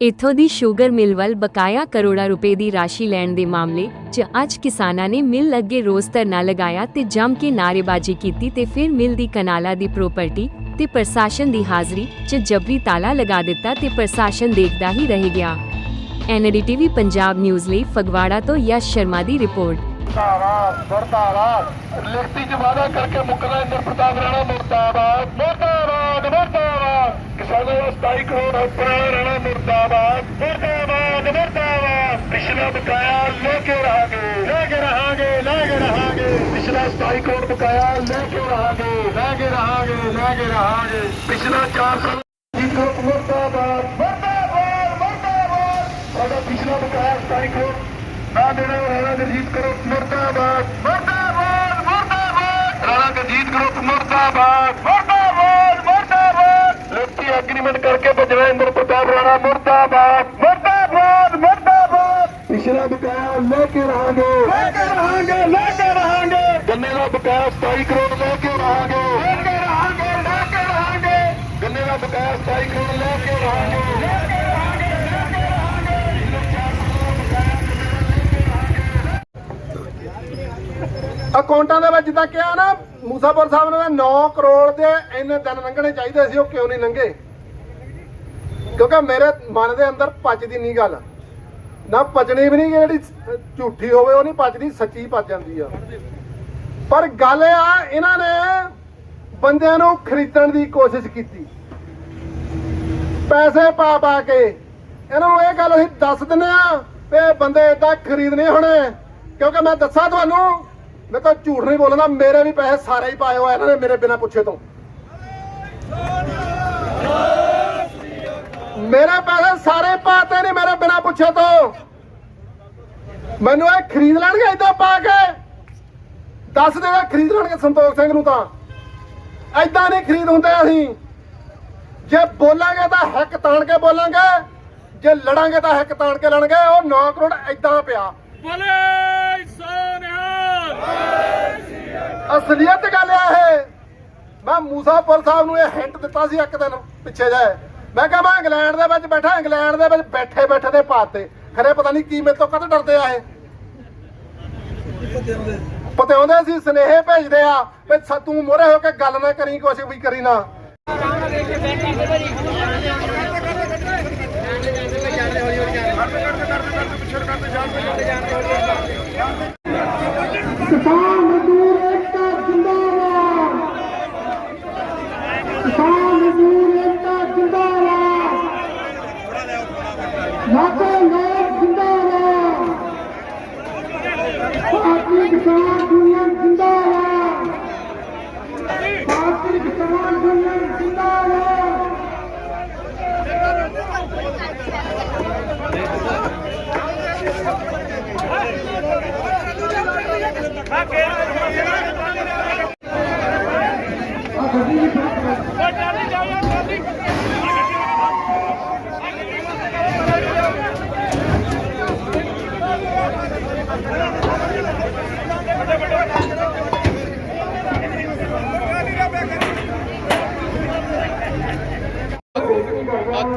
ਇੱਥੋਂ ਦੀ sugar mill ਵੱਲ ਬਕਾਇਆ ਕਰੋੜਾਂ ਰੁਪਏ ਦੀ ਰਾਸ਼ੀ ਲੈਣ ਦੇ ਮਾਮਲੇ 'ਚ ਅੱਜ ਕਿਸਾਨਾਂ ਨੇ ਮਿਲ ਅੱਗੇ ਰੋਸ ਧਰਨਾ ਲਗਾਇਆ ਤੇ ਜੰਮ ਕੇ ਨਾਅਰੇਬਾਜ਼ੀ ਕੀਤੀ ਤੇ ਫਿਰ ਮਿਲ ਦੀ ਕਨਾਲਾ ਦੀ ਪ੍ਰਾਪਰਟੀ ਤੇ ਪ੍ਰਸ਼ਾਸਨ ਦੀ ਹਾਜ਼ਰੀ 'ਚ ਜਬਰੀ ਤਾਲਾ ਲਗਾ ਦਿੱਤਾ ਤੇ ਪ੍ਰਸ਼ਾਸਨ ਦੇਖਦਾ ਹੀ ਰਹਿ ਗਿਆ। ਐਨਡੀਟੀਵੀ ਪੰਜਾਬ ਨਿਊਜ਼ ਲਈ ਫਗਵਾੜਾ ਤੋਂ ਯਸ਼ ਸ਼ਰਮਾ ਦੀ ਰਿਪੋਰਟ। ਮੁਰਦਾਬਾਦ ਮੁਰਦਾਬਾਦ ਲਿਖਤੀ ਚ ਵਾਅਦਾ ਕਰਕੇ ਮੁੱਕਦਾ ਇੰਦਰ ਪ੍ਰਤਾਪ ਰਾਣਾ ਮੁਰਦਾਬਾਦ ਮੁਰਦਾਬਾਦ ਮੁਰਦਾਬਾਦ ਕਿਸਾਨਾਂ ਦਾ 27 ਕਰੋੜ ਹੱਥਾਂ ਰਾਣਾ ਮੁਰਦਾਬਾਦ ਮੁਰਦਾਬਾਦ ਮੁਰਦਾਬਾਦ ਪਿਛਲਾ ਬਕਾਇਆ ਲੈ ਕੇ ਰਹਾਂਗੇ ਲੈ ਕੇ ਰਹਾਂਗੇ ਲੈ ਕੇ ਰਹਾਂਗੇ ਪਿਛਲਾ 27 ਕਰੋੜ ਬਕਾਇਆ ਲੈ ਕੇ ਰਹਾਂਗੇ ਲੈ ਕੇ ਰਹਾਂਗੇ ਲੈ ਕੇ ਰਹਾਂਗੇ ਪਿਛਲਾ 400 ਜੀ ਕਰੋੜ ਮੁਰਦਾਬਾਦ ਮੁਰਦਾਬਾਦ ਮੁਰਦਾਬਾਦ ਸਾਡਾ ਪਿਛਲਾ ਬਕਾਇਆ 27 ਕਰੋੜ ਨਾ ਦੇਣਾ ਰਾਣਾ ਗੁਰਜੀਤ ਕਰੋ ਮੁਰਦਾਬਾਦ ਮੁਰਦਾਬਾਦ ਮੁਰਦਾਬਾਦ। ਰਾਣਾ ਗੁਰਜੀਤ ਕਰੋ ਮੁਰਦਾਬਾਦ ਮੁਰਦਾਬਾਦ ਮੁਰਦਾਬਾਦ। ਲਿਖਤੀ ਐਗਰੀਮੈਂਟ ਕਰਕੇ ਬਜਵਾ ਇੰਦਰ ਪ੍ਰਤਾਪ ਰਾਣਾ ਮੁਰਦਾਬਾਦ ਮੁਰਦਾਬਾਦ ਮੁਰਦਾਬਾਦ। ਪਿਛਲਾ ਬਕਾਇਆ ਲੈ ਕੇ ਰਹਾਂਗੇ। ਲੈ ਕੇ ਰਹਾਂਗੇ ਲੈ ਕੇ ਰਹਾਂਗੇ। ਗੰਨੇ ਦਾ ਬਕਾਇਆ 27 ਕਰੋੜ ਲੈ ਕੇ ਰਹਾਂਗੇ। ਲੈ ਕੇ ਰਹਾਂਗੇ ਲੈ ਕੇ ਰਹਾਂਗੇ। ਗੰਨੇ ਦਾ ਬਕਾਇਆ 27 ਕਰੋੜ ਲੈ ਕੇ ਰਹਾਂਗੇ ਲੈ ਕੇ ਅਕਾਊਂਟਾਂ ਦੇ ਵਿੱਚ ਜਿੱਦਾਂ ਕਿਹਾ ਨਾ, ਮੂਸਾਪੁਰ ਸਾਹਿਬ ਨੇ 9 ਕਰੋੜ ਦੇ ਇੰਨੇ ਦਿਨ ਲੰਘਣੇ ਚਾਹੀਦੇ ਸੀ, ਉਹ ਕਿਉਂ ਨਹੀਂ ਲੰਘੇ? ਕਿਉਂਕਿ ਮੇਰੇ ਮਨ ਦੇ ਅੰਦਰ ਪਚਦੀ ਨਹੀਂ ਗੱਲ। ਨਾ ਪਚਣੀ ਵੀ ਨਹੀਂ ਜਿਹੜੀ ਝੂਠੀ ਹੋਵੇ, ਉਹ ਨਹੀਂ ਪਚਦੀ, ਸੱਚੀ ਪਚ ਜਾਂਦੀ ਆ। ਪਰ ਗੱਲ ਇਹ ਆ, ਇਹਨਾਂ ਨੇ ਬੰਦਿਆਂ ਨੂੰ ਖਰੀਦਣ ਦੀ ਕੋਸ਼ਿਸ਼ ਕੀਤੀ। ਪੈਸੇ ਪਾ ਪਾ ਕੇ। ਇਹਨਾਂ ਨੂੰ ਇਹ ਗੱਲ ਅਸੀਂ ਦੱਸ ਦਿੰਦੇ ਆ ਵੀ ਬੰਦੇ ਇਦਾਂ ਖਰੀਦਣੇ ਹੋਣੇ। ਕਿਉਂਕਿ ਮੈਂ ਦੱਸਾਂ ਤੁਹਾਨੂੰ ਮੈਂ ਤਾਂ ਝੂਠ ਨਹੀਂ ਬੋਲਣਾ, ਮੇਰੇ ਵੀ ਪੈਸੇ ਸਾਰੇ ਹੀ ਪਾਏ ਹੋਏ ਇਹਨਾਂ ਨੇ ਮੇਰੇ ਬਿਨਾਂ ਪੁੱਛੇ ਤੋਂ। ਮੇਰੇ ਪੈਸੇ ਸਾਰੇ ਪਾਤੇ ਨੇ ਮੇਰੇ ਬਿਨਾਂ ਪੁੱਛੇ ਤੋਂ। ਮੈਨੂੰ ਇਹ ਖਰੀਦ ਲੈਣਗੇ ਇਦਾਂ ਪਾ ਕੇ? ਦੱਸ ਦੇਗਾ ਖਰੀਦ ਲੈਣਗੇ ਸੰਤੋਖ ਸਿੰਘ ਨੂੰ ਤਾਂ। ਐਦਾਂ ਨਹੀਂ ਖਰੀਦ ਹੁੰਦੇ ਅਸੀਂ। ਜੇ ਬੋਲਾਂਗੇ ਤਾਂ ਹੱਕ ਤਾਣ ਕੇ ਬੋਲਾਂਗੇ। ਜੇ ਲੜਾਂਗੇ ਤਾਂ ਹੱਕ ਤਾਣ ਕੇ ਲੜਾਂਗੇ। ਉਹ 9 ਕਰੋੜ ਐਦਾਂ ਪਿਆ। ਬੋਲੇ! ਅਸਲੀਅਤ ਗੱਲ ਆ ਇਹ। ਮੈਂ ਮੂਸਾਪੁਰ ਸਾਹਿਬ ਨੂੰ ਇਹ ਹਿੰਟ ਦਿੱਤਾ ਸੀ ਇੱਕ ਦਿਨ ਪਿੱਛੇ ਜਾਏ ਮੈਂ ਕਿਹਾ ਮੈਂ ਇੰਗਲੈਂਡ ਦੇ ਵਿੱਚ ਬੈਠਾ, ਇੰਗਲੈਂਡ ਦੇ ਵਿੱਚ ਬੈਠੇ ਬੈਠੇ ਦੇ ਪਾਤੇ। ਖਰੇ ਪਤਾ ਨਹੀਂ ਕੀ ਮੇਰੇ ਤੋਂ ਕਦ ਡਰਦੇ ਆ ਇਹ। ਪਤਿਆਉਂਦੇ ਸੀ ਸਨੇਹੇ ਭੇਜਦੇ ਆ ਵੀ ਤੂੰ ਮੋਰੇ ਹੋ ਕੇ ਗੱਲ ਨਾ ਕਰੀ ਕੁਛ ਵੀ ਕਰੀ ਨਾ। ਕਿਸਾਨ Rastafari!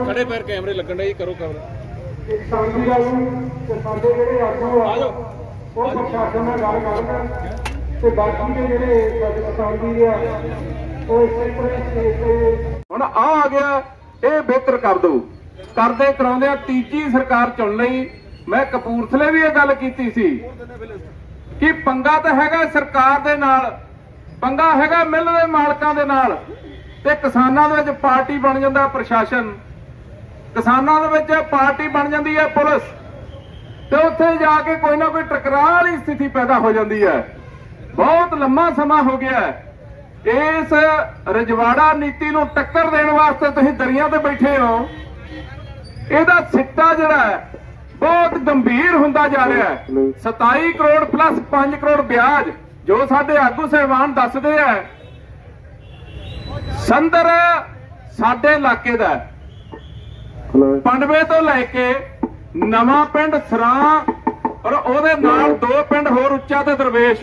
ਖੜੇ ਪੈਰ ਕੈਮਰੇ ਲੱਗਣ ਦੇ ਕਰੋ ਕਵਰ। ਸ਼ਾਂਤੀ ਗੱਲ ਤੇ ਸਾਡੇ ਜਿਹੜੇ ਆਗੂ ਆ ਉਹ ਪ੍ਰਸ਼ਾਸਨ ਨਾਲ ਗੱਲ ਕਰਨ ਤੇ ਬਾਕੀ ਦੇ ਜਿਹੜੇ ਸਾਡੇ ਕਿਸਾਨੀ ਆ ਉਹ ਇਸੇ ਤਰ੍ਹਾਂ ਸਟੇਜ ਤੇ ਹੁਣ ਆ ਆ ਗਿਆ ਇਹ ਬਿਹਤਰ ਕਰ ਦੋ ਕਰਦੇ ਕਰਾਉਂਦੇ ਆ ਤੀਜੀ ਸਰਕਾਰ ਚੁਣ ਲਈ। ਮੈਂ ਕਪੂਰਥਲੇ ਵੀ ਇਹ ਗੱਲ ਕੀਤੀ ਸੀ ਕਿ ਪੰਗਾ ਤਾਂ ਹੈਗਾ ਸਰਕਾਰ ਦੇ ਨਾਲ ਪੰਗਾ ਹੈਗਾ ਮਿੱਲ ਦੇ ਮਾਲਕਾਂ ਦੇ ਨਾਲ ਤੇ ਕਿਸਾਨਾਂ ਦੇ ਵਿੱਚ ਪਾਰਟੀ ਬਣ ਜਾਂਦਾ ਪ੍ਰਸ਼ਾਸਨ। ਕਿਸਾਨਾਂ ਦੇ ਵਿੱਚ ਪਾਰਟੀ ਬਣ ਜਾਂਦੀ ਹੈ ਪੁਲਿਸ। ਤੇ ਉੱਥੇ ਜਾ ਕੇ ਕੋਈ ਨਾ ਕੋਈ ਟਕਰਾਅ ਵਾਲੀ ਸਥਿਤੀ ਪੈਦਾ ਹੋ ਜਾਂਦੀ ਹੈ। ਬਹੁਤ ਲੰਮਾ ਸਮਾਂ ਹੋ ਗਿਆ ਇਸ ਰਜਵਾੜਾ ਨੀਤੀ ਨੂੰ ਟੱਕਰ ਦੇਣ ਵਾਸਤੇ ਤੁਸੀਂ ਦਰਿਆ ਤੇ ਬੈਠੇ ਹੋ। ਇਹਦਾ ਸਿੱਟਾ ਜਿਹੜਾ ਹੈ ਬਹੁਤ ਗੰਭੀਰ ਹੁੰਦਾ ਜਾ ਰਿਹਾ ਹੈ। 27 ਕਰੋੜ ਪਲੱਸ 5 ਕਰੋੜ ਵਿਆਜ ਜੋ ਸਾਡੇ ਆਗੂ ਸਹਿਬਾਨ ਦੱਸਦੇ ਆ ਸੰਦਰ ਸਾਡੇ ਇਲਾਕੇ ਦਾ। ਪੰਡਵੇ ਤੋਂ ਲੈ ਕੇ ਨਵਾਂ ਪਿੰਡ ਸਰਾਂ ਔਰ ਉਹਦੇ ਨਾਲ ਦੋ ਪਿੰਡ ਹੋਰ ਉੱਚਾ ਤੇ ਦਰਵੇਸ਼।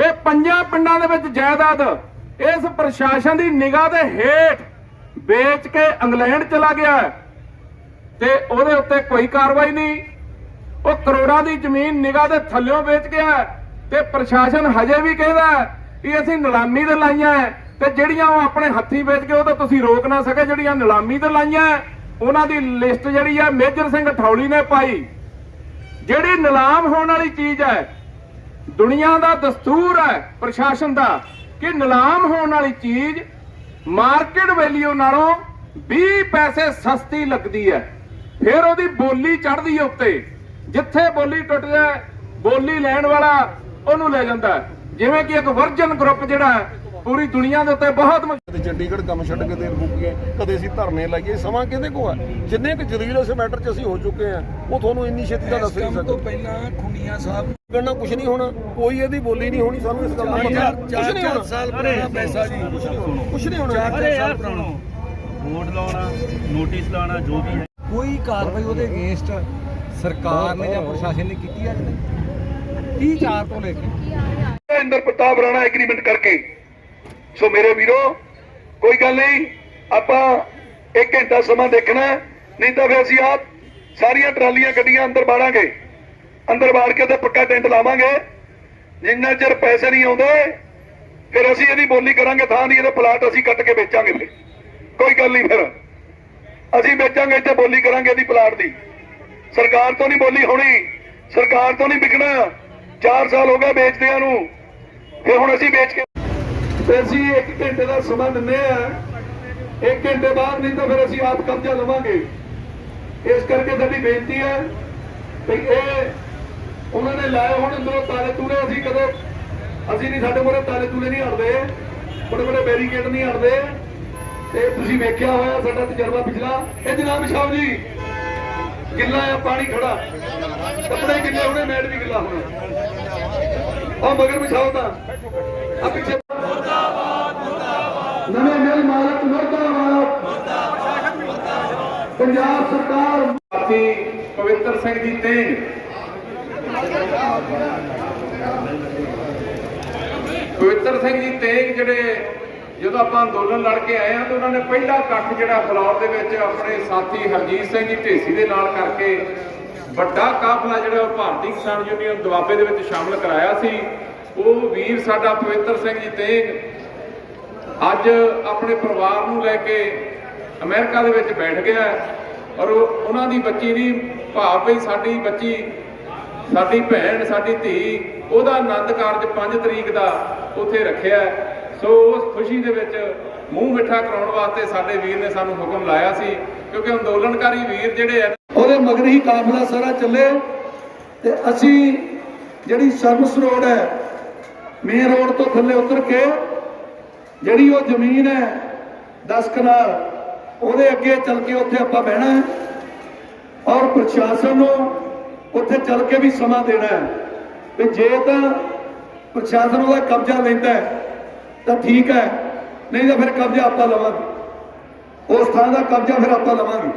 ਇਹ ਪੰਜਾਂ ਪਿੰਡਾਂ ਦੇ ਵਿੱਚ ਜਾਇਦਾਦ ਇਸ ਪ੍ਰਸ਼ਾਸਨ ਦੀ ਨਿਗਾਹ ਦੇ ਹੇਠ ਵੇਚ ਕੇ ਇੰਗਲੈਂਡ ਚਲਾ ਗਿਆ ਤੇ ਉਹਦੇ ਉੱਤੇ ਕੋਈ ਕਾਰਵਾਈ ਨਹੀਂ। ਉਹ ਕਰੋੜਾਂ ਦੀ ਜ਼ਮੀਨ ਨਿਗਾਹ ਦੇ ਥੱਲਿਓਂ ਵੇਚ ਗਿਆ ਤੇ ਪ੍ਰਸ਼ਾਸਨ ਹਜੇ ਵੀ ਕਹਿੰਦਾ ਕਿ ਅਸੀਂ ਨਿਲਾਮੀ ਤੇ ਲਾਈਆਂ ਹੈ। ਤੇ ਜਿਹੜੀਆਂ ਉਹ ਆਪਣੇ ਹੱਥੀਂ ਵੇਚ ਕੇ ਉਹ ਤਾਂ ਤੁਸੀਂ ਰੋਕ ਨਾ ਸਕੇ, ਜਿਹੜੀਆਂ ਨਿਲਾਮੀ ਤੇ ਲਾਈਆਂ, ਉਹਨਾਂ ਦੀ ਲਿਸਟ ਜਿਹੜੀ ਹੈ ਮੇਜਰ ਸਿੰਘ ਠੌਲੀ ਨੇ ਪਾਈ। ਜਿਹੜੀ ਨਿਲਾਮ ਹੋਣ ਵਾਲੀ ਚੀਜ਼ ਹੈ, ਦੁਨੀਆ ਦਾ ਦਸਤੂਰ ਹੈ, ਪ੍ਰਸ਼ਾਸਨ ਦਾ, ਕਿ ਨਿਲਾਮ ਹੋਣ ਵਾਲੀ ਚੀਜ਼ ਮਾਰਕੀਟ ਵੈਲਿਊ ਨਾਲੋਂ 20 ਪੈਸੇ ਸਸਤੀ ਲੱਗਦੀ ਹੈ। ਫਿਰ ਉਹਦੀ ਬੋਲੀ ਚੜਦੀ ਉੱਤੇ। ਜਿੱਥੇ ਬੋਲੀ ਟੁੱਟ ਜਾਏ, ਬੋਲੀ ਲੈਣ ਵਾਲਾ ਉਹਨੂੰ ਲੈ ਜਾਂਦਾ ਜਿਵੇਂ ਕਿ ਇੱਕ ਵਰਜਨ ਗਰੁੱਪ ਜਿਹੜਾ ਪੂਰੀ ਦੁਨੀਆ ਦੇ ਉੱਤੇ ਬਹੁਤ ਮਸ਼ਹੂਰ ਕਦੇ ਚੰਡੀਗੜ੍ਹ ਕੰਮ ਛੱਡ ਕੇ ਦੇਰ ਮੁੱਕੀਏ ਕਦੇ ਅਸੀਂ ਧਰਨੇ ਲਾਈਏ ਸਮਾਂ ਕਿਹਦੇ ਕੋਲ ਹੈ ਜਿੰਨੇ ਕੁ ਜਲੀਲ ਇਸ ਮੈਟਰ 'ਚ ਅਸੀਂ ਹੋ ਚੁੱਕੇ ਆ ਉਹ ਤੁਹਾਨੂੰ ਇੰਨੀ ਛੇਤੀ ਦਾ ਦੱਸ ਨਹੀਂ ਸਕਦੇ। ਪਹਿਲਾਂ ਖੁੰਡੀਆਂ ਸਾਹਿਬ ਕਰਨਾ ਕੁਝ ਨਹੀਂ ਹੋਣਾ ਕੋਈ ਇਹਦੀ ਬੋਲੀ ਨਹੀਂ ਹੋਣੀ ਸਾਨੂੰ ਇਸ ਗੱਲ ਦਾ ਪਤਾ ਕੁਝ ਚਾਰ ਨਹੀਂ ਚਾਰ ਹੋਣਾ। ਸਾਲ ਪੁਰਾਣਾ ਪੈਸਾ ਜੀ। ਕੁਝ ਨਹੀਂ ਹੋਣਾ। ਸਾਲ ਪੁਰਾਣਾ। ਬੋਰਡ ਲਾਉਣਾ ਨੋਟਿਸ ਲਾਉਣਾ ਜੋ ਵੀ ਹੈ। ਕੋਈ ਕਾਰਵਾਈ ਉਹਦੇ ਅਗੇਂਸਟ ਸਰਕਾਰ ਨੇ ਜਾਂ ਪ੍ਰਸ਼ਾਸਨ ਨੇ ਕੀਤੀ ਹੈ ਜੀ 30 ਚਾਰ ਤੋਂ ਲੈ ਕੇ? ਇੰਦਰ ਪ੍ਰਤਾਪ ਰਾਣਾ ਐਗਰੀਮੈਂਟ ਕਰਕੇ। ਸੋ ਮੇਰੇ ਵੀਰੋ, ਕੋਈ ਗੱਲ ਨਹੀਂ, ਆਪਾਂ ਇੱਕ ਘੰਟਾ ਸਮਾਂ ਦੇਖਣਾ ਨਹੀਂ ਤਾਂ ਫਿਰ ਅਸੀਂ ਆਪ ਸਾਰੀਆਂ ਟਰਾਲੀਆਂ ਗੱਡੀਆਂ ਅੰਦਰ ਬਾੜਾਂਗੇ। ਅੰਦਰ ਬਾੜ ਕੇ ਤੇ ਪੱਕਾ ਟੈਂਟ ਲਾਵਾਂਗੇ। ਜਿੰਨਾ ਚਿਰ ਪੈਸੇ ਨਹੀਂ ਆਉਂਦੇ, ਫਿਰ ਅਸੀਂ ਇਹਦੀ ਬੋਲੀ ਕਰਾਂਗੇ, ਥਾਂ ਦੀ ਇਹਦੇ ਪਲਾਟ ਅਸੀਂ ਕੱਟ ਕੇ ਵੇਚਾਂਗੇ ਫਿਰ। ਕੋਈ ਗੱਲ ਨਹੀਂ ਫਿਰ। ਅਸੀਂ ਵੇਚਾਂਗੇ ਇੱਥੇ ਬੋਲੀ ਕਰਾਂਗੇ ਇਹਦੀ ਪਲਾਟ ਦੀ। ਸਰਕਾਰ ਤੋਂ ਨਹੀਂ ਬੋਲੀ ਹੋਣੀ, ਸਰਕਾਰ ਤੋਂ ਨਹੀਂ ਵਿਕਣਾ। 4 ਸਾਲ ਹੋ ਗਏ ਵੇਚਦਿਆਂ ਨੂੰ। ਫਿਰ ਹੁਣ ਅਸੀਂ ਵੇਚ ਕੇ ਤੇ ਅਸੀਂ 1 ਘੰਟੇ ਦਾ ਸਮਾਂ ਦਿੰਦੇ ਆ 1 ਘੰਟੇ ਬਾਅਦ ਨਹੀਂ ਤਾਂ ਫਿਰ ਅਸੀਂ ਆਪ ਕਬਜ਼ਾ ਲਵਾਂਗੇ। ਇਸ ਕਰਕੇ ਸਾਡੀ ਬੇਨਤੀ ਹੈ ਕਿ ਇਹ ਉਹਨਾਂ ਨੇ ਲਾਏ ਹੁਣ ਅੰਦਰੋਂ ਤਾਲੇ ਤੂਲੇ ਅਸੀਂ ਕਦੋਂ ਅਸੀਂ ਨਹੀਂ ਸਾਡੇ ਮੂਹਰੇ ਤਾਲੇ ਤੂਲੇ ਨਹੀਂ ਹਟਦੇ। ਬੜੇ ਬੜੇ ਬੈਰੀਕੇਡ ਨਹੀਂ ਹਟਦੇ। ਤੇ ਤੁਸੀਂ ਵੇਖਿਆ ਹੋਇਆ ਸਾਡਾ ਤਜਰਬਾ ਪਿਛਲਾ। ਇਹ ਜਨਾਬ ਸ਼ਾਹ ਜੀ, ਗਿੱਲਾ ਆ, ਪਾਣੀ ਖੜਾ। ਕੱਪੜੇ ਗਿੱਲੇ ਹੋਣੇ, ਮੈਟ ਵੀ ਗਿੱਲਾ ਹੋਣਾ। ਆ ਮਗਰ ਵਿਛਾਓ ਤਾਂ। ਆ ਪਿੱਛੇ ਨਵੇਂ ਮਿਲ ਮਾਲਕ ਮੁਰਦਾਬਾਦ ਪੰਜਾਬ ਸਰਕਾਰ ਸਾਥੀ ਪਵਿੱਤਰ ਸਿੰਘ ਜੀ ਤੇਗ ਪਵਿੱਤਰ ਸਿੰਘ ਜੀ ਤੇਗ ਜਿਹੜੇ ਜਦੋਂ ਆਪਾਂ ਅੰਦੋਲਨ ਲੜ ਕੇ ਆਏ ਆ ਤਾਂ ਉਹਨਾਂ ਨੇ ਪਹਿਲਾ ਇਕੱਠ ਜਿਹੜਾ ਫਲੌਰ ਦੇ ਵਿੱਚ ਆਪਣੇ ਸਾਥੀ ਹਰਜੀਤ ਸਿੰਘ ਜੀ ਢੇਸੀ ਦੇ ਨਾਲ ਕਰਕੇ ਵੱਡਾ ਕਾਫਲਾ ਜਿਹੜਾ ਉਹ ਭਾਰਤੀ ਕਿਸਾਨ ਯੂਨੀਅਨ ਦੁਆਬੇ ਦੇ ਵਿੱਚ ਸ਼ਾਮਲ ਕਰਾਇਆ ਸੀ। ਉਹ ਵੀਰ ਸਾਡਾ ਪਵਿੱਤਰ ਸਿੰਘ ਜੀ ਤੇਗ ਅੱਜ ਆਪਣੇ ਪਰਿਵਾਰ ਨੂੰ ਲੈ ਕੇ ਅਮਰੀਕਾ ਦੇ ਵਿੱਚ ਬੈਠ ਗਿਆ ਔਰ ਉਹ- ਉਹਨਾਂ ਦੀ ਬੱਚੀ ਦੀ ਭਾਵ ਵੀ ਸਾਡੀ ਬੱਚੀ, ਸਾਡੀ ਭੈਣ, ਸਾਡੀ ਧੀ, ਉਹਦਾ ਆਨੰਦ ਕਾਰਜ 5 ਤਰੀਕ ਦਾ ਉੱਥੇ ਰੱਖਿਆ ਸੋ ਉਸ ਖੁਸ਼ੀ ਦੇ ਵਿੱਚ ਮੂੰਹ ਮਿੱਠਾ ਕਰਾਉਣ ਵਾਸਤੇ ਸਾਡੇ ਵੀਰ ਨੇ ਸਾਨੂੰ ਹੁਕਮ ਲਾਇਆ ਸੀ, ਕਿਉਂਕਿ ਅੰਦੋਲਨਕਾਰੀ ਵੀਰ ਜਿਹੜੇ ਆ, ਉਹਦੇ ਮਗਰ ਹੀ ਕਾਫਲਾ ਸਾਰਾ ਚੱਲੇ ਤੇ ਅਸੀਂ ਜਿਹੜੀ ਸਰਵਿਸ ਰੋਡ ਹੈ, ਮੇਨ ਰੋਡ ਤੋਂ ਥੱਲੇ ਉਤਰ ਕੇ ਜਿਹੜੀ ਉਹ ਜ਼ਮੀਨ ਹੈ 10 ਕਨਾਲ ਉਹਦੇ ਅੱਗੇ ਚੱਲ ਕੇ ਉੱਥੇ ਆਪਾਂ ਬਹਿਣਾ ਹੈ। ਔਰ ਪ੍ਰਸ਼ਾਸਨ ਨੂੰ ਉੱਥੇ ਚੱਲ ਕੇ ਵੀ ਸਮਾਂ ਦੇਣਾ ਹੈ। ਤੇ ਜੇ ਤਾਂ ਪ੍ਰਸ਼ਾਸਨ ਉਹਦਾ ਕਬਜ਼ਾ ਲੈਂਦਾ ਹੈ, ਤਾਂ ਠੀਕ ਹੈ। ਨਹੀਂ ਤਾਂ ਫਿਰ ਕਬਜ਼ਾ ਆਪਾਂ ਲਵਾਂਗੇ। ਉਸ ਥਾਂ ਦਾ ਕਬਜ਼ਾ ਫਿਰ ਆਪਾਂ ਲਵਾਂਗੇ।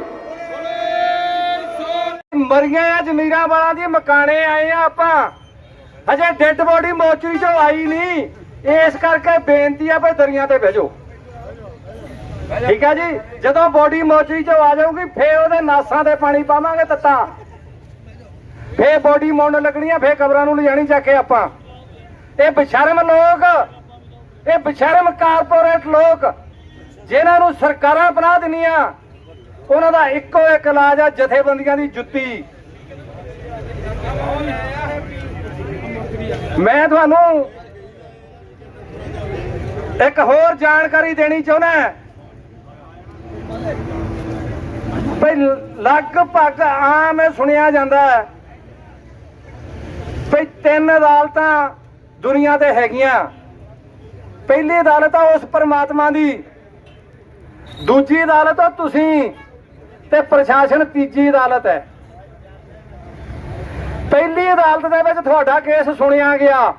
ਮਰੀਆਂ ਆ ਜ਼ਮੀਰਾਂ ਵਾਲਾ ਦੀ ਮਕਾਨੇ ਆਏ ਆ ਆਪਾਂ। ਹਜੇ ਡੈੱਡ ਬੋਡੀ ਮੋਚਰੀ ਚੋਂ ਆਈ ਨਹੀਂ। ਇਸ ਕਰਕੇ ਬੇਨਤੀ ਆ ਵੀ ਦਰੀਆਂ ਤੇ ਭੇਜੋ ਠੀਕ ਹੈ ਜੀ? ਜਦੋਂ ਬੋਡੀ ਮੋਚਰੀ ਚੋਂ ਆ ਜਾਊਗੀ, ਫੇਰ ਉਹਦੇ ਨਾਸਾਂ ਤੇ ਪਾਣੀ ਪਾਵਾਂਗੇ ਤੱਤਾ। ਫੇਰ ਬੋਡੀ ਮੁੰਨ ਲੱਗਣੀਆਂ ਫੇਰ ਕਬਰਾਂ ਨੂੰ ਲਿਜਾਣੀ ਜਾ ਕੇ ਆਪਾਂ। ਇਹ ਬਸ਼ਰਮ ਲੋਕ, ਇਹ ਬਸ਼ਰਮ ਕਾਰਪੋਰੇਟ ਲੋਕ, ਜਿਨ੍ਹਾਂ ਨੂੰ ਸਰਕਾਰਾਂ ਬਣਾ ਦਿੰਦੀਆਂ ਉਹਨਾਂ ਦਾ ਇੱਕੋ ਇੱਕ ਇਲਾਜ ਆ, ਜਥੇਬੰਦੀਆਂ ਦੀ ਜੁੱਤੀ। ਮੈਂ ਤੁਹਾਨੂੰ ਇੱਕ ਹੋਰ ਜਾਣਕਾਰੀ ਦੇਣੀ ਚਾਹੁੰਦਾ ਭਈ ਲਗਭਗ ਆਮ ਸੁਣਿਆ ਜਾਂਦਾ ਹੈ ਭਈ ਤਿੰਨ ਅਦਾਲਤਾਂ ਦੁਨੀਆ ਤੇ ਹੈਗੀਆਂ। ਪਹਿਲੀ ਅਦਾਲਤ ਆ ਉਸ ਪਰਮਾਤਮਾ ਦੀ, ਦੂਜੀ ਅਦਾਲਤ ਆ ਤੁਸੀਂ ਤੇ ਪ੍ਰਸ਼ਾਸਨ ਤੀਜੀ ਅਦਾਲਤ ਹੈ। ਪਹਿਲੀ ਅਦਾਲਤ ਦੇ ਵਿੱਚ ਤੁਹਾਡਾ ਕੇਸ ਸੁਣਿਆ ਗਿਆ।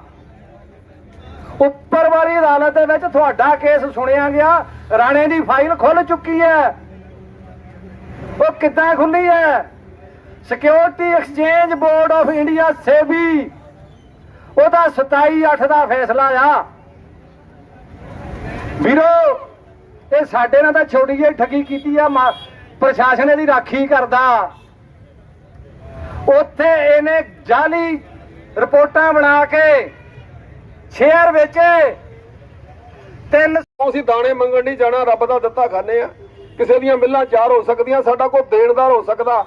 ਉੱਪਰ ਵਾਲੀ ਅਦਾਲਤ ਦੇ ਵਿੱਚ ਤੁਹਾਡਾ ਕੇਸ ਸੁਣਿਆ ਗਿਆ। ਰਾਣੇ ਦੀ ਫਾਈਲ ਖੁੱਲ ਚੁੱਕੀ ਹੈ। ਉਹ ਕਿੱਦਾਂ ਖੁੱਲੀ ਹੈ security exchange board of India SEBI ਉਹਦਾ 27 8 ਦਾ ਫੈਸਲਾ ਆ। ਵੀਰੋ, ਇਹ ਸਾਡੇ ਨਾਲ ਤਾਂ ਛੋਟੀ ਜਿਹੀ ਠੱਗੀ ਕੀਤੀ ਆ, ਮਾ- ਪ੍ਰਸ਼ਾਸਨ ਇਹਦੀ ਰਾਖੀ ਕਰਦਾ। ਉੱਥੇ ਇਹਨੇ ਜਾਲੀ ਰਿਪੋਰਟਾਂ ਬਣਾ ਕੇ ਸ਼ੇਅਰ ਵੇਚੇ। ਤਿੰਨ ਅਸੀਂ ਦਾਣੇ ਮੰਗਣ ਨਹੀਂ ਜਾਣਾ, ਰੱਬ ਦਾ ਦਿੱਤਾ ਖਾਣੇ ਆ। ਕਿਸੇ ਦੀਆਂ ਮਿੱਲਾਂ ਚਾਰ ਹੋ ਸਕਦੀਆਂ, ਸਾਡਾ ਕੋਈ ਦੇਣਦਾਰ ਹੋ ਸਕਦਾ।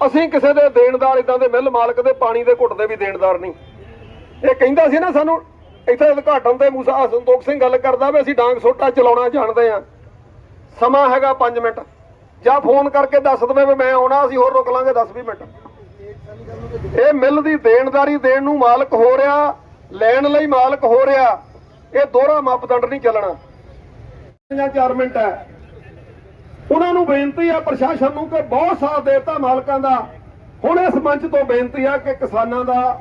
ਅਸੀਂ ਕਿਸੇ ਦੇ ਦੇਣਦਾਰ, ਇਦਾਂ ਦੇ ਮਿੱਲ ਮਾਲਕ ਦੇ ਪਾਣੀ ਦੇ ਘੁੱਟ ਦੇ ਵੀ ਦੇਣਦਾਰ ਨਹੀਂ। ਇਹ ਕਹਿੰਦਾ ਸੀ ਨਾ ਸਾਨੂੰ, ਇੱਥੇ ਉਦਘਾਟਨ ਤੇ ਮੂਸਾ ਸੰਤੋਖ ਸਿੰਘ ਗੱਲ ਕਰਦਾ ਵੀ ਅਸੀਂ ਡਾਂਗ ਸੋਟਾ ਚਲਾਉਣਾ ਜਾਣਦੇ ਆ ਸਮਾਂ ਹੈਗਾ 5 ਮਿੰਟ। ਜਾਂ ਫੋਨ ਕਰਕੇ ਦੱਸ ਦਵੇ ਵੀ ਮੈਂ ਆਉਣਾ, ਅਸੀਂ ਹੋਰ ਰੁਕ ਲਾਂਗੇ 10-20 ਮਿੰਟ। ਇਹ ਮਿੱਲ ਦੀ ਦੇਣਦਾਰੀ ਦੇਣ ਨੂੰ ਮਾਲਕ ਹੋ ਰਿਹਾ, ਲੈਣ ਲਈ ਮਾਲਕ ਹੋ ਰਿਹਾ, ਇਹ ਦੋਹਰਾ ਮਾਪਦੰਡ ਨਹੀਂ ਚੱਲਣਾ। ਜਾਂ 4 ਮਿੰਟ ਹੈ। ਉਹਨਾਂ ਨੂੰ ਬੇਨਤੀ ਆ ਪ੍ਰਸ਼ਾਸਨ ਨੂੰ ਕਿ ਬਹੁਤ ਸਾਥ ਦੇਤਾ ਮਾਲਕਾਂ ਦਾ। ਹੁਣ ਇਸ ਮੰਚ ਤੋਂ ਬੇਨਤੀ ਆ ਕਿ ਕਿਸਾਨਾਂ ਦਾ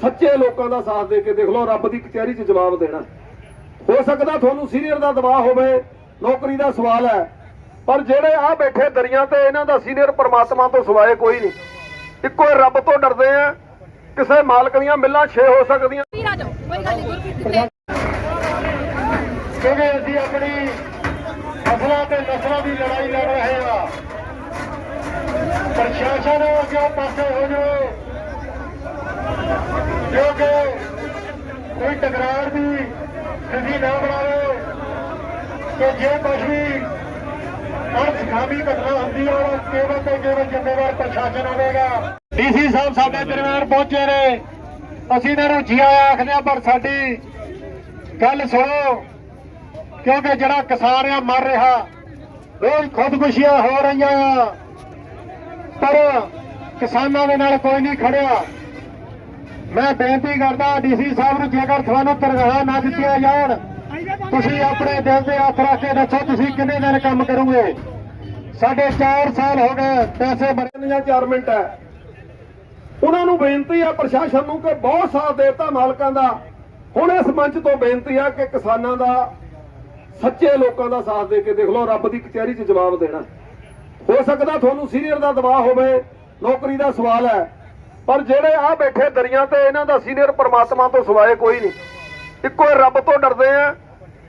ਸੱਚੇ ਲੋਕਾਂ ਦਾ ਸਾਥ ਦੇ ਕੇ ਦੇਖ ਲਓ ਰੱਬ ਦੀ ਕਚਹਿਰੀ 'ਚ ਜਵਾਬ ਦੇਣਾ। ਹੋ ਸਕਦਾ ਤੁਹਾਨੂੰ ਸੀਨੀਅਰ ਦਾ ਦਬਾਅ ਹੋਵੇ ਨੌਕਰੀ ਦਾ ਸਵਾਲ ਹੈ ਪਰ ਜਿਹੜੇ ਆ ਬੈਠੇ ਦਰੀਆਂ ਤੇ ਇਹਨਾਂ ਦਾ ਸੀਨੀਅਰ ਪਰਮਾਤਮਾ ਤੋਂ ਸਿਵਾਏ ਕੋਈ ਨਹੀਂ। ਇੱਕੋ ਰੱਬ ਤੋਂ ਡਰਦੇ ਆ ਕਿਸੇ ਮਾਲਕ ਦੀਆਂ ਮਿੱਲਾਂ 6 ਹੋ ਸਕਦੀਆਂ। ਵੀਰ ਆ ਜਾਓ ਕੋਈ ਗੱਲ ਨਹੀਂ ਗੁਰਪ੍ਰੀਤ ਕਿੱਥੇ ਕਿਉਂਕਿ ਅਸੀਂ ਆਪਣੀ ਫਸਲਾਂ ਤੇ ਨਸਲਾਂ ਦੀ ਲੜਾਈ ਲੜ ਰਹੇ ਆ। ਪ੍ਰਸ਼ਾਸਨ ਅੱਗੇ ਪਾਸੇ ਹੋ ਜਾਓ। ਕਿਉਂਕਿ ਕੋਈ ਟਕਰਾਰ ਦੀ ਸਥਿਤੀ ਨਾ ਬਣਾਵੇ ਕਿ ਜੇ ਕੁਝ ਵੀ ਅਣਸਖਾਵੀ ਘਟਨਾ ਹੁੰਦੀ ਹੈ ਉਹ ਕੇਵਲ ਤੇ ਕੇਵਲ ਜ਼ਿੰਮੇਵਾਰ ਪ੍ਰਸ਼ਾਸਨ ਹੋਵੇਗਾ। ਡੀਸੀ ਸਾਹਿਬ ਸਾਡੇ ਦਰਮਿਆਨ ਪਹੁੰਚੇ ਨੇ। ਅਸੀਂ ਇਹਨਾਂ ਨੂੰ ਜੀ ਆਇਆਂ ਆਖਦੇ ਹਾਂ, ਪਰ ਸਾਡੀ ਗੱਲ ਸੁਣੋ। ਕਿਉਂਕਿ ਜਿਹੜਾ ਕਿਸਾਨ ਆ, ਮਰ ਰਿਹਾ। ਰੋਜ਼ ਖੁਦਕੁਸ਼ੀਆਂ ਹੋ ਰਹੀਆਂ। ਆ ਪਰ ਕਿਸਾਨਾਂ ਦੇ ਨਾਲ ਕੋਈ ਨਹੀਂ ਖੜਿਆ। ਮੈਂ ਬੇਨਤੀ ਕਰਦਾ, ਡੀਸੀ ਸਾਹਿਬ ਨੂੰ ਜੇਕਰ ਤੁਹਾਨੂੰ ਤਨਖਾਹਾਂ ਨਾ ਦਿੱਤੀਆਂ ਜਾਣ, ਤੁਸੀਂ ਆਪਣੇ ਦਿਲ ਦੇ ਹੱਥ ਰੱਖ ਕੇ ਦੱਸੋ ਤੁਸੀਂ ਕਿੰਨੇ ਦਿਨ ਕੰਮ ਕਰੋਗੇ। ਸਾਡੇ 4 ਸਾਲ ਹੋ ਗਏ, ਪੈਸੇ ਬਣੇ ਜਾਂ 4 ਮਿੰਟ ਹੈ। ਉਹਨਾਂ ਨੂੰ ਬੇਨਤੀ ਆ ਪ੍ਰਸ਼ਾਸਨ ਨੂੰ ਕਿ ਬਹੁਤ ਸਾਥ ਦੇਤਾ ਮਾਲਕਾਂ ਦਾ। ਹੁਣ ਇਸ ਮੰਚ ਤੋਂ ਬੇਨਤੀ ਆ ਕਿ ਕਿਸਾਨਾਂ ਦਾ ਸੱਚੇ ਲੋਕਾਂ ਦਾ ਸਾਥ ਦੇ ਕੇ ਦੇਖ ਲਓ ਰੱਬ ਦੀ ਕਚਹਿਰੀ 'ਚ ਜਵਾਬ ਦੇਣਾ। ਹੋ ਸਕਦਾ ਤੁਹਾਨੂੰ ਸੀਨੀਅਰ ਦਾ ਦਬਾਅ ਹੋਵੇ ਨੌਕਰੀ ਦਾ ਸਵਾਲ ਹੈ ਪਰ ਜਿਹੜੇ ਆ ਬੈਠੇ ਦਰੀਆਂ ਤੇ ਇਹਨਾਂ ਦਾ ਸੀਨੀਅਰ ਪਰਮਾਤਮਾ ਤੋਂ ਸਿਵਾਏ ਕੋਈ ਨਹੀਂ। ਇੱਕੋ ਰੱਬ ਤੋਂ ਡਰਦੇ ਆ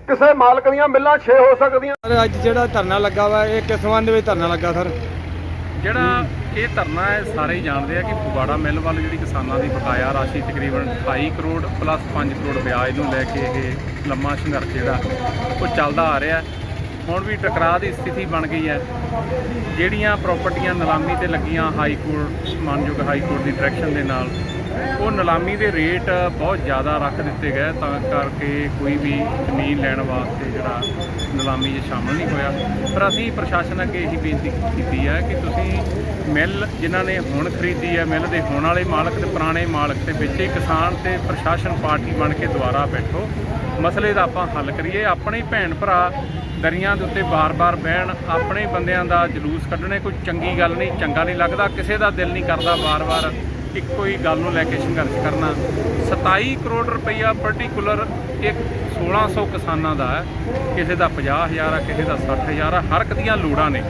ਕਿਸੇ ਮਾਲਕ ਦੀਆਂ ਮਿੱਲਾਂ 6 ਹੋ ਸਕਦੀਆਂ। ਅੱਜ ਜਿਹੜਾ ਧਰਨਾ ਲੱਗਾ ਵਾ ਇਹ ਕਿਸ ਸੰਬੰਧ ਵਿੱਚ ਧਰਨਾ ਲੱਗਾ ਸਰ? ਜਿਹੜਾ ਇਹ ਧਰਨਾ ਹੈ, ਸਾਰੇ ਹੀ ਜਾਣਦੇ ਆ ਕਿ ਫਗਵਾੜਾ ਮਿੱਲ ਵੱਲ ਜਿਹੜੀ ਕਿਸਾਨਾਂ ਦੀ ਬਕਾਇਆ ਰਾਸ਼ੀ ਤਕਰੀਬਨ 28 ਕਰੋੜ ਪਲੱਸ 5 ਕਰੋੜ ਵਿਆਜ ਨੂੰ ਲੈ ਕੇ ਇਹ ਲੰਮਾ ਸੰਘਰਸ਼ ਜਿਹੜਾ ਉਹ ਚੱਲਦਾ ਆ ਰਿਹਾ ਹੁਣ ਵੀ ਟਕਰਾਅ ਦੀ ਸਥਿਤੀ ਬਣ ਗਈ ਹੈ। ਜਿਹੜੀਆਂ ਪ੍ਰਾਪਰਟੀਆਂ ਨਿਲਾਮੀ ਤੇ ਲੱਗੀਆਂ ਹਾਈ ਕੋਰਟ, ਮਾਨਯੋਗ ਹਾਈ ਕੋਰਟ ਦੀ ਡਾਇਰੈਕਸ਼ਨ ਦੇ ਨਾਲ ਉਹ ਨਿਲਾਮੀ ਦੇ ਰੇਟ ਬਹੁਤ ਜ਼ਿਆਦਾ ਰੱਖ ਦਿੱਤੇ ਗਏ, ਤਾਂ ਕਰਕੇ ਕੋਈ ਵੀ ਜ਼ਮੀਨ ਲੈਣ ਵਾਸਤੇ ਜਿਹੜਾ ਨਿਲਾਮੀ 'ਚ ਸ਼ਾਮਲ ਨਹੀਂ ਹੋਇਆ। ਪਰ ਅਸੀਂ ਪ੍ਰਸ਼ਾਸਨ ਅੱਗੇ ਇਹੀ ਬੇਨਤੀ ਕੀਤੀ ਹੈ ਕਿ ਤੁਸੀਂ ਮਿੱਲ ਜਿਨ੍ਹਾਂ ਨੇ ਹੁਣ ਖਰੀਦੀ ਹੈ, ਮਿੱਲ ਦੇ ਹੋਣ ਵਾਲੇ ਮਾਲਕ ਤੇ ਪੁਰਾਣੇ ਮਾਲਕ ਤੇ ਵਿੱਚ ਹੀ ਕਿਸਾਨ ਤੇ ਪ੍ਰਸ਼ਾਸਨ ਪਾਰਟੀ ਬਣ ਕੇ ਦੁਬਾਰਾ ਬੈਠੋ। ਮਸਲੇ ਦਾ ਆਪਾਂ ਹੱਲ ਕਰੀਏ। ਆਪਣੇ ਭੈਣ ਭਰਾ ਦਰੀਆਂ ਦੇ ਉੱਤੇ ਬਾਰ-ਬਾਰ ਬਹਿਣ, ਆਪਣੇ ਬੰਦਿਆਂ ਦਾ ਜਲੂਸ ਕੱਢਣੇ ਕੋਈ ਚੰਗੀ ਗੱਲ ਨਹੀਂ, ਚੰਗਾ ਨਹੀਂ ਲੱਗਦਾ, ਕਿਸੇ ਦਾ ਦਿਲ ਨਹੀਂ ਕਰਦਾ ਬਾਰ-ਬਾਰ ਇੱਕੋ ਹੀ ਗੱਲ ਨੂੰ ਲੈ ਕੇ ਸੰਘਰਸ਼ ਕਰਨਾ। 27 ਕਰੋੜ ਰੁਪਈਆ ਪਾਰਟਿਕੂਲਰ ਇੱਕ 1600 ਕਿਸਾਨਾਂ ਦਾ ਕਿਸੇ ਦਾ 50000 ਆ, ਕਿਸੇ ਦਾ 60000 ਆ, ਹਰ ਇੱਕ ਦੀਆਂ ਲੋੜਾਂ ਨੇ।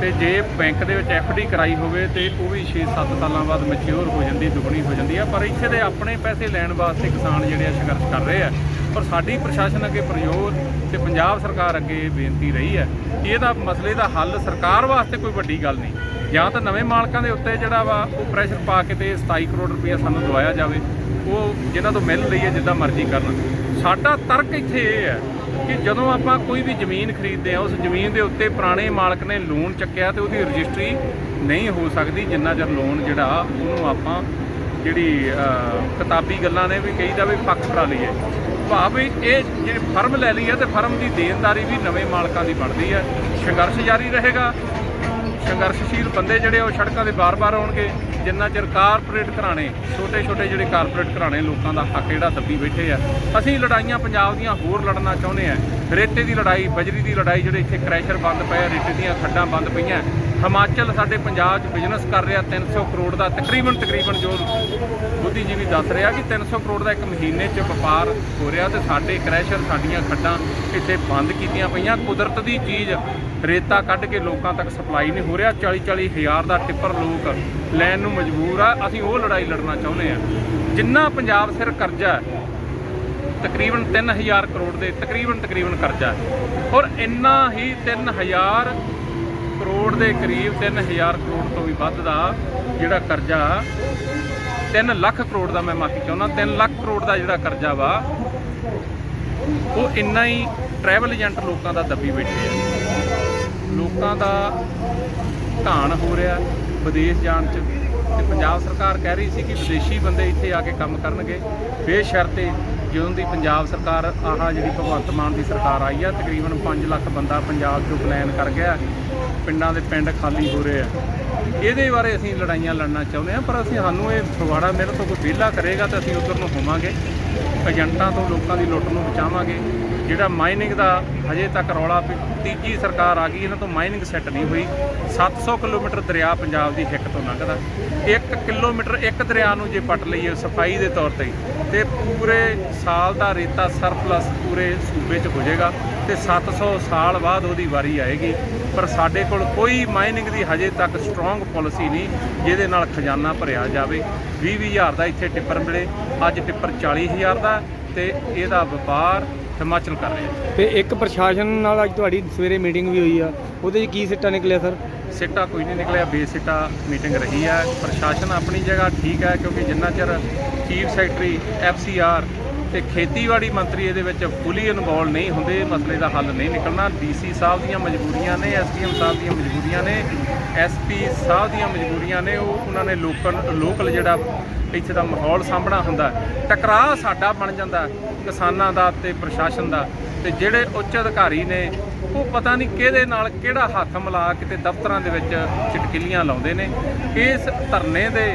ਤੇ ਜੇ ਬੈਂਕ ਦੇ ਵਿੱਚ ਡੀ ਕਰਾਈ ਹੋਵੇ ਤੇ ਉਹ ਵੀ 6-7 ਸਾਲਾਂ ਬਾਅਦ ਮੈਚਿਓਰ ਹੋ ਜਾਂਦੀ, ਦੁੱਗਣੀ ਹੋ ਜਾਂਦੀ ਆ। ਪਰ ਇੱਥੇ ਦੇ ਆਪਣੇ ਪੈਸੇ ਲੈਣ ਵਾਸਤੇ ਕਿਸਾਨ ਜਿਹੜੇ ਆ ਸੰਘਰਸ਼ ਕਰ ਰਹੇ ਆ। ਪਰ ਸਾਡੀ ਪ੍ਰਸ਼ਾਸਨ ਅੱਗੇ ਪ੍ਰਯੋਗ ਤੇ ਪੰਜਾਬ ਸਰਕਾਰ ਅੱਗੇ ਬੇਨਤੀ ਰਹੀ ਹੈ। ਕਿ ਇਹਦਾ ਮਸਲੇ ਦਾ ਹੱਲ ਸਰਕਾਰ ਵਾਸਤੇ ਕੋਈ ਵੱਡੀ ਗੱਲ ਨਹੀਂ। ਜਾਂ ਤਾਂ ਨਵੇਂ ਮਾਲਕਾਂ ਦੇ ਉੱਤੇ ਜਿਹੜਾ ਵਾ ਉਹ ਪ੍ਰੈਸ਼ਰ ਪਾ ਕੇ ਤੇ 27 ਕਰੋੜ ਰੁਪਏ ਸਾਨੂੰ ਦਵਾਇਆ ਜਾਵੇ, ਉਹ ਜਿਨ੍ਹਾਂ ਤੋਂ ਮਿਲ ਲਈਏ ਜਿੱਦਾਂ ਮਰਜ਼ੀ ਕਰਨ ਸਾਡਾ ਤਰਕ ਇੱਥੇ ਇਹ ਹੈ ਕਿ ਜਦੋਂ ਆਪਾਂ ਕੋਈ ਵੀ ਜ਼ਮੀਨ ਖਰੀਦਦੇ ਆ ਉਸ ਜ਼ਮੀਨ ਦੇ ਉੱਤੇ ਪੁਰਾਣੇ ਮਾਲਕ ਨੇ ਲੋਨ ਚੱਕਿਆ ਤੇ ਉਹਦੀ ਰਜਿਸਟਰੀ ਨਹੀਂ ਹੋ ਸਕਦੀ, ਜਿੰਨਾ ਚਿਰ ਲੋਨ ਜਿਹੜਾ ਉਹਨੂੰ ਆਪਾਂ ਜਿਹੜੀ ਕਿਤਾਬੀ ਗੱਲਾਂ ਨੇ ਵੀ ਕਹੀਦਾ ਵੀ ਪੱਕ ਕਰਾ ਲਈਏ। ਭਾਵ ਵੀ ਇਹ ਜਿਹੜੀ ਫਰਮ ਲੈ ਲਈ ਹੈ ਤੇ ਫਰਮ ਦੀ ਦੇਣਦਾਰੀ ਵੀ ਨਵੇਂ ਮਾਲਕਾਂ ਦੀ ਬਣਦੀ ਹੈ। ਸੰਘਰਸ਼ ਜਾਰੀ ਰਹੇਗਾ। ਸੰਘਰਸ਼ਸ਼ੀਲ ਬੰਦੇ ਜਿਹੜੇ ਉਹ ਸੜਕਾਂ ਦੇ ਬਾਰ-ਬਾਰ ਆਉਣਗੇ। ਜਿੰਨਾ ਚਿਰ ਕਾਰਪੋਰੇਟ ਘਰਾਣੇ, ਛੋਟੇ-ਛੋਟੇ ਜਿਹੜੇ ਕਾਰਪੋਰੇਟ ਘਰਾਣੇ ਲੋਕਾਂ ਦਾ ਹੱਕ ਜਿਹੜਾ ਦੱਬੀ ਬੈਠੇ ਆ, ਅਸੀਂ ਲੜਾਈਆਂ ਪੰਜਾਬ ਦੀਆਂ ਹੋਰ ਲੜਨਾ ਚਾਹੁੰਦੇ ਆ। ਰੇਤੇ ਦੀ ਲੜਾਈ, ਬਜਰੀ ਦੀ ਲੜਾਈ ਜਿਹੜੇ ਇੱਥੇ ਕ੍ਰੈਸ਼ਰ ਬੰਦ ਪਏ ਆ, ਰੇਤੇ ਦੀਆਂ ਖੱਡਾਂ ਬੰਦ ਪਈਆਂ। ਹਿਮਾਚਲ ਸਾਡੇ ਪੰਜਾਬ 'ਚ ਬਿਜ਼ਨਸ ਕਰ ਰਿਹਾ 300 ਕਰੋੜ ਦਾ ਤਕਰੀਬਨ ਤਕਰੀਬਨ ਜੋ ਬੁੱਧੀਜੀਵੀ ਦੱਸ ਰਿਹਾ ਕਿ 300 ਕਰੋੜ ਦਾ ਇੱਕ ਮਹੀਨੇ 'ਚ ਵਪਾਰ ਹੋ ਰਿਹਾ ਤੇ ਸਾਡੇ ਕ੍ਰੈਸ਼ਰ, ਸਾਡੀਆਂ ਖੱਡਾਂ ਇੱਥੇ ਬੰਦ ਕੀਤੀਆਂ ਪਈਆਂ। ਕੁਦਰਤ ਦੀ ਚੀਜ਼ ਰੇਤਾ ਕੱਢ ਕੇ ਲੋਕਾਂ ਤੱਕ ਸਪਲਾਈ ਨਹੀਂ ਹੋ ਰਿਹਾ। 40 40 ਹਜ਼ਾਰ ਦਾ ਟਿੱਪਰ ਲੋਕ ਲੈਣ ਨੂੰ ਮਜਬੂਰ ਆ। ਅਸੀਂ ਉਹ ਲੜਾਈ ਲੜਨਾ ਚਾਹੁੰਦੇ ਆ। ਜਿੰਨਾ ਪੰਜਾਬ ਸਿਰ ਕਰਜ਼ਾ ਹੈ, ਤਕਰੀਬਨ 3000 ਕਰੋੜ ਦੇ ਤਕਰੀਬਨ ਤਕਰੀਬਨ ਕਰਜ਼ਾ ਔਰ ਇੰਨਾ ਹੀ 3000 ਕਰੋੜ ਦੇ ਕਰੀਬ 3000 ਕਰੋੜ ਤੋਂ ਵੀ ਵੱਧ ਦਾ ਜਿਹੜਾ ਕਰਜ਼ਾ 3 ਲੱਖ ਕਰੋੜ ਦਾ ਮੈਂ ਮਾਫੀ ਚਾਹੁੰਦਾ 3 ਲੱਖ ਕਰੋੜ ਦਾ ਜਿਹੜਾ ਕਰਜ਼ਾ ਵਾ, ਉਹ ਇੰਨਾ ਹੀ ਟਰੈਵਲ ਏਜੰਟ ਲੋਕਾਂ ਦਾ ਦੱਬੀ ਬੈਠੇ ਆ। ਲੋਕਾਂ ਦਾ ਘਾਣ ਹੋ ਰਿਹਾ ਵਿਦੇਸ਼ ਜਾਣ ਚ। ਤੇ ਪੰਜਾਬ ਸਰਕਾਰ ਕਹਿ ਰਹੀ ਸੀ ਕਿ ਵਿਦੇਸ਼ੀ ਬੰਦੇ ਇੱਥੇ ਆ ਕੇ ਕੰਮ ਕਰਨਗੇ। ਬੇਸ਼ਰਤੇ ਜਦੋਂ ਦੀ ਪੰਜਾਬ ਸਰਕਾਰ ਆਹ ਜਿਹੜੀ ਭਗਵੰਤ ਮਾਨ ਦੀ ਸਰਕਾਰ ਆਈ ਆ, ਤਕਰੀਬਨ 5 ਲੱਖ ਬੰਦਾ ਪੰਜਾਬ ਚੋਂ ਪਲਾਨ ਕਰ ਗਿਆ। ਪਿੰਡਾਂ ਦੇ ਪਿੰਡ ਖਾਲੀ ਹੋ ਰਹੇ ਆ। ਇਹਦੇ ਬਾਰੇ ਅਸੀਂ ਲੜਾਈਆਂ ਲੜਨਾ ਚਾਹੁੰਦੇ ਹਾਂ, ਪਰ ਅਸੀਂ ਸਾਨੂੰ ਇਹ ਫਗਵਾੜਾ ਮੇਰੇ ਤੋਂ ਕੋਈ ਵਿਹਲਾ ਕਰੇਗਾ ਤਾਂ ਅਸੀਂ ਉਧਰ ਨੂੰ ਹੋਵਾਂਗੇ ਏਜੰਟਾਂ ਤੋਂ ਲੋਕਾਂ ਦੀ ਲੁੱਟ ਨੂੰ ਬਚਾਵਾਂਗੇ। ਜਿਹੜਾ ਮਾਈਨਿੰਗ ਦਾ ਹਜੇ ਤੱਕ ਰੌਲਾ ਵੀ ਤੀਜੀ ਸਰਕਾਰ ਆ ਗਈ, ਇਹਨਾਂ ਤੋਂ ਮਾਈਨਿੰਗ ਸੈੱਟ ਨਹੀਂ ਹੋਈ। 700 ਕਿਲੋਮੀਟਰ ਦਰਿਆ ਪੰਜਾਬ ਦੀ ਹਿੱਕ ਤੋਂ ਲੰਘਦਾ। 1 ਕਿਲੋਮੀਟਰ ਇੱਕ ਦਰਿਆ ਨੂੰ ਜੇ ਪੱਟ ਲਈਏ ਸਫ਼ਾਈ ਦੇ ਤੌਰ ਤੇ ਤੇ ਪੂਰੇ ਸਾਲ ਦਾ ਰੇਤਾ ਸਰਪਲਸ ਪੂਰੇ ਸੂਬੇ 'ਚ ਹੋ ਜਾਏਗਾ ਤੇ 700 ਸਾਲ ਬਾਅਦ ਉਹਦੀ ਵਾਰੀ ਆਏਗੀ। ਪਰ ਸਾਡੇ ਕੋਲ ਕੋਈ ਮਾਈਨਿੰਗ ਦੀ ਹਜੇ ਤੱਕ ਸਟਰੋਂਗ ਪਾਲਿਸੀ ਨਹੀਂ, ਜਿਹਦੇ ਨਾਲ ਖਜ਼ਾਨਾ ਭਰਿਆ ਜਾਵੇ। 20 ਹਜ਼ਾਰ ਦਾ ਇੱਥੇ ਟਿੱਪਰ ਮਿਲੇ, ਅੱਜ ਟਿੱਪਰ 40000 ਦਾ ਤੇ ਇਹਦਾ ਵਪਾਰ ਹਿਮਾਚਲ ਕਰ ਰਿਹਾ। ਤੇ ਇੱਕ ਪ੍ਰਸ਼ਾਸਨ ਨਾਲ ਅੱਜ ਤੁਹਾਡੀ ਸਵੇਰੇ ਮੀਟਿੰਗ ਵੀ ਹੋਈ ਆ, ਉਹਦੇ 'ਚ ਕੀ ਸਿੱਟਾ ਨਿਕਲਿਆ, ਸਰ? ਸਿੱਟਾ ਕੋਈ ਨਹੀਂ ਨਿਕਲਿਆ, ਬੇਸਿੱਟਾ ਮੀਟਿੰਗ ਰਹੀ ਹੈ। ਪ੍ਰਸ਼ਾਸਨ ਆਪਣੀ ਜਗ੍ਹਾ ਠੀਕ ਹੈ, ਕਿਉਂਕਿ ਜਿੰਨਾ ਚਿਰ ਚੀਫ ਸੈਕਟਰੀ ਐਫਸੀਆਰ ਤੇ ਖੇਤੀਬਾੜੀ ਮੰਤਰੀ ਇਹਦੇ ਵਿੱਚ ਫੁੱਲੀ ਇਨਵੋਲ ਨਹੀਂ ਹੁੰਦੇ, ਮਸਲੇ ਦਾ ਹੱਲ ਨਹੀਂ ਨਿਕਲਣਾ। ਡੀਸੀ ਸਾਹਿਬ ਦੀਆਂ ਮਜਬੂਰੀਆਂ ਨੇ ਐਸਡੀਐਮ ਸਾਹਿਬ ਦੀਆਂ ਮਜਬੂਰੀਆਂ ਨੇ ਐਸਪੀ ਸਾਹਿਬ ਦੀਆਂ ਮਜਬੂਰੀਆਂ ਨੇ, ਉਹ ਉਹਨਾਂ ਨੇ ਲੋਕਲ ਲੋਕਲ ਜਿਹੜਾ ਇੱਥੇ ਦਾ ਮਾਹੌਲ ਸਾਂਭਣਾ ਹੁੰਦਾ ਟਕਰਾਅ ਸਾਡਾ ਬਣ ਜਾਂਦਾ ਕਿਸਾਨਾਂ ਦਾ ਤੇ ਪ੍ਰਸ਼ਾਸਨ ਦਾ। ਤੇ ਜਿਹੜੇ ਉੱਚ ਅਧਿਕਾਰੀ ਨੇ ਉਹ ਪਤਾ ਨਹੀਂ ਕਿਹਦੇ ਨਾਲ ਕਿਹੜਾ ਹੱਥ ਮਿਲਾ ਕਿਤੇ ਦਫ਼ਤਰਾਂ ਦੇ ਵਿੱਚ ਚਟਕਿਲੀਆਂ ਲਾਉਂਦੇ ਨੇ। ਇਸ ਧਰਨੇ ਦੇ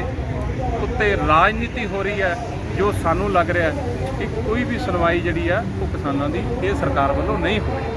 ਉੱਤੇ ਰਾਜਨੀਤੀ ਹੋ ਰਹੀ ਹੈ, ਜੋ ਸਾਨੂੰ ਲੱਗ ਰਿਹਾ ਹੈ ਕਿ ਕੋਈ ਵੀ ਸੁਣਵਾਈ ਜਿਹੜੀ ਆ ਉਹ ਕਿਸਾਨਾਂ ਦੀ, ਇਹ ਸਰਕਾਰ ਵੱਲੋਂ ਨਹੀਂ ਹੋ ਰਹੀ